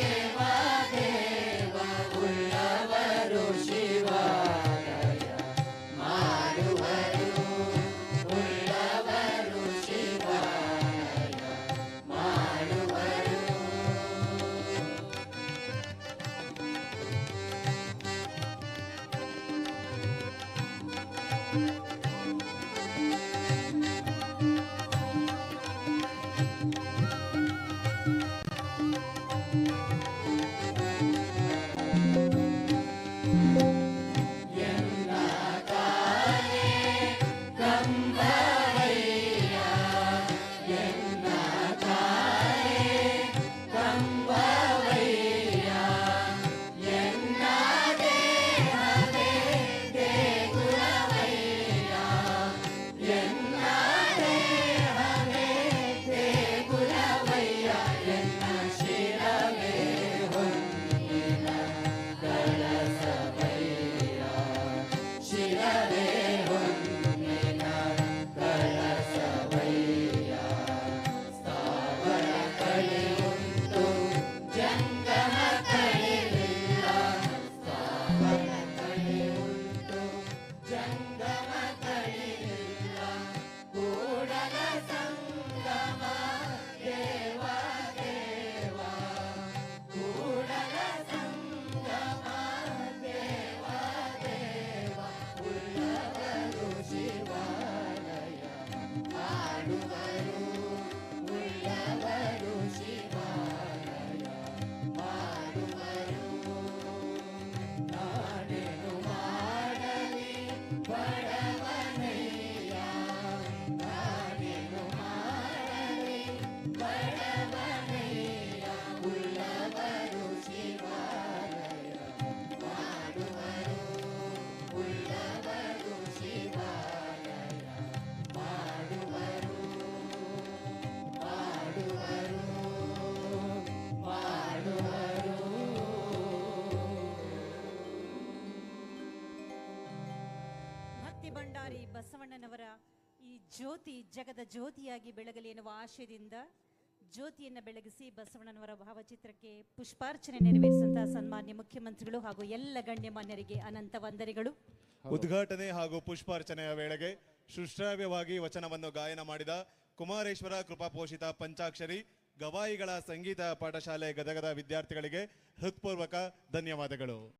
Deva Amen. Bhandari ಬಸವಣ್ಣನವರ ಈ ಜ್ಯೋತಿ ಜಗದ ಜ್ಯೋತಿಯಾಗಿ ಬೆಳಗಲಿ ಎನ್ನುವ ಆಶಯದಿಂದ ಜ್ಯೋತಿಯನ್ನು ಬೆಳಗಿಸಿ ಬಸವಣ್ಣನವರ ಭಾವಚಿತ್ರಕ್ಕೆ ಪುಷ್ಪಾರ್ಚನೆ ನೆರವೇರಿಸಿದಂತಹ ಸನ್ಮಾನ್ಯ ಮುಖ್ಯಮಂತ್ರಿಗಳು ಹಾಗೂ ಎಲ್ಲ ಗಣ್ಯಮಾನ್ಯರಿಗೆ ಅನಂತ ವಂದನೆಗಳು. ಉದ್ಘಾಟನೆ ಹಾಗೂ ಪುಷ್ಪಾರ್ಚನೆಯ ವೇಳೆಗೆ ಸುಶ್ರಾವ್ಯವಾಗಿ ವಚನವನ್ನು ಗಾಯನ ಮಾಡಿದ ಕುಮಾರೇಶ್ವರ ಕೃಪಾಪೋಷಿತ ಪಂಚಾಕ್ಷರಿ, ಗವಾಯಿಗಳ ಸಂಗೀತ ಪಾಠಶಾಲೆ ಗದಗದ ವಿದ್ಯಾರ್ಥಿಗಳಿಗೆ ಹೃತ್ಪೂರ್ವಕ ಧನ್ಯವಾದಗಳು.